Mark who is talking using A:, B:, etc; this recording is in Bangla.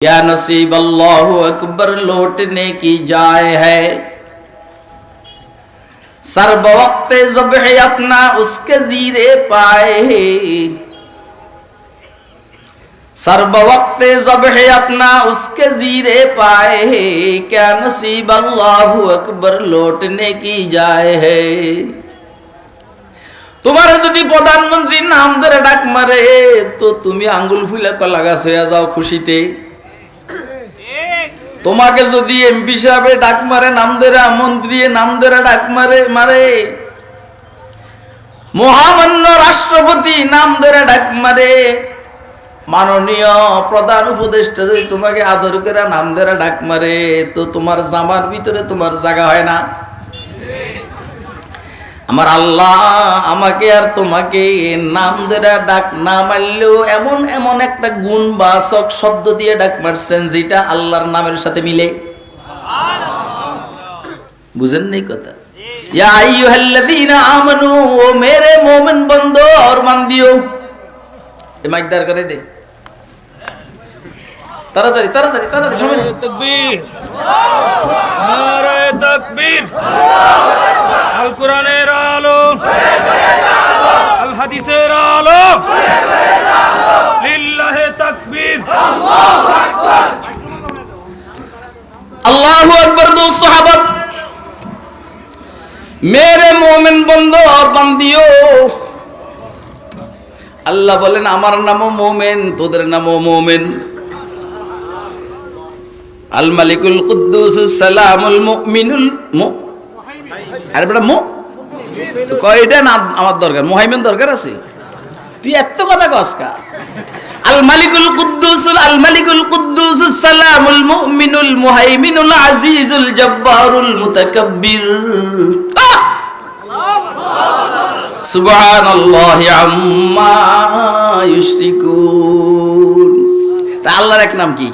A: क्या नसीब अल्लाह अकबर लौटने की जाए है सर्ब वक्त जबह अपना उसके जीरे पाए है सर्ब वक्त जबह अपना उसके जीरे पाए है क्या नसीब अल्लाह अकबर लौटने की जाए है তোমার যদি প্রধানমন্ত্রীর নাম ধরে ডাক মারে তো তুমি আঙ্গুল ফুলে কলা গাছ হয়ে যাও খুশিতে তোমাকে যদি এমপি সাহেবে ডাক মারে নাম ধরে মন্ত্রী নাম ধরে ডাক মারে মারে। মহামান্য রাষ্ট্রপতি নাম ধরে ডাক মারে। মাননীয় প্রধান উপদেষ্টা যদি তোমাকে আদর করে নাম ধরে ডাক মারে, তো তোমার জামার ভিতরে তোমার জায়গা হয় না। আমার আল্লাহ আমাকে আর তোমাকে নাম ধরে ডাক না মারলেও এমন এমন একটা গুণ বাচক শব্দ দিয়ে ডাক মারছেন যেটা আল্লাহর নামের সাথে মিলে। বুঝেন নেই কথা? আমানু, ও মেরে মুমিন বন্ধু দিও। এ করে দে। তাড়াতাড়ি তাড়াতাড়ি তাড়াতাড়ি
B: আল কোরআনের আলো। আল হাদিসের আলো। লিল্লাহে তাকবীর।
A: আল্লাহু আকবার দো সাহাবাত। মেরে মোমেন বন্ধু আর বান্দিও। আল্লাহ বলেন, আমার নামও মোমেন, তোদের নামও মোমেন। আল মালিকুল কুদ্দুস সালামুল মুমিনুল আরে বেটা মু কয়টা নাম আমার দরকার মুহাইমিন দরকার আছে? তুই এত কথা কসকা আল মালিকুল কুদ্দুসুল আল মালিকুল কুদ্দুসুস সালামুল মুমিনুল মুহাইমিনুল আজিজুল জব্বারুল মুতাকাব্বির! সুবহানাল্লাহি আম্মা ইউশরিকুন। তা আল্লাহর এক নাম কি?